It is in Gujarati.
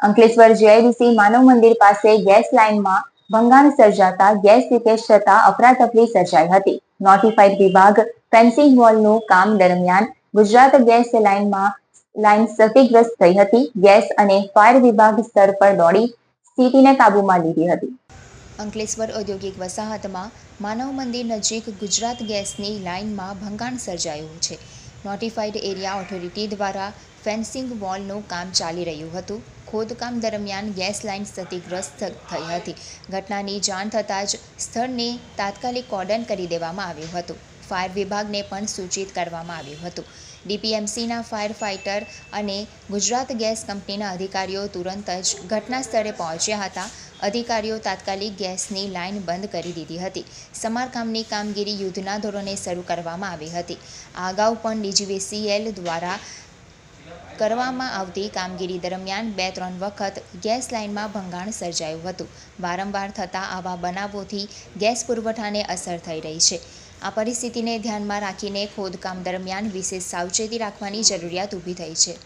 અંકલેશ્વર જીઆઈડીસી માનવ મંદિર પાસે ગેસ લાઇનમાં ભંગાણ સર્જાતા ગેસ લીકેજ થતા અફરાતફરી સર્જાઈ હતી. નોટિફાઈડ વિભાગ ફેન્સિંગ વોલનું કામ દરમિયાન ગુજરાત ગેસ લાઇનમાં લાઇન ક્ષતિગ્રસ્ત થઈ હતી. ગેસ અને ફાયર વિભાગ સ્તર પર દોડી સ્થિતિને કાબૂમાં લીધી હતી. અંકલેશ્વર ઔદ્યોગિક વસાહતમાં માનવ મંદિર નજીક ગુજરાત ગેસની લાઇનમાં ભંગાણ સર્જાયું છે. નોટિફાઈડ એરિયા ઓથોરિટી દ્વારા ફેન્સિંગ વોલનું કામ ચાલી રહ્યું હતું. ખોદકામ દરમિયાન ગેસ લાઇન ક્ષતિગ્રસ્ત થઈ હતી. ઘટનાની જાણ થતાં જ સ્થળને તાત્કાલિક કોર્ડન કરી દેવામાં આવ્યું હતું. ફાયર વિભાગને પણ સૂચિત કરવામાં આવ્યું હતું. ડીપીએમસીના ફાયર ફાઇટર અને ગુજરાત ગેસ કંપનીના અધિકારીઓ તુરંત જ ઘટના સ્થળે પહોંચ્યા હતા. અધિકારીઓ તાત્કાલિક ગેસની લાઇન બંધ કરી દીધી હતી. સમારકામની કામગીરી યુદ્ધના ધોરણે શરૂ કરવામાં આવી હતી. આ અગાઉ પણ ડીજીવીસીએલ દ્વારા કરવામાં આવતી કામગીરી દરમિયાન બે ત્રણ વખત ગેસ લાઇનમાં ભંગાણ સર્જાયું હતું. વારંવાર થતા આવા બનાવોથી ગેસ પુરવઠાને અસર થઈ રહી છે. આ પરિસ્થિતિને ધ્યાનમાં રાખીને ખોદકામ દરમિયાન વિશેષ સાવચેતી રાખવાની જરૂરિયાત ઊભી થઈ છે.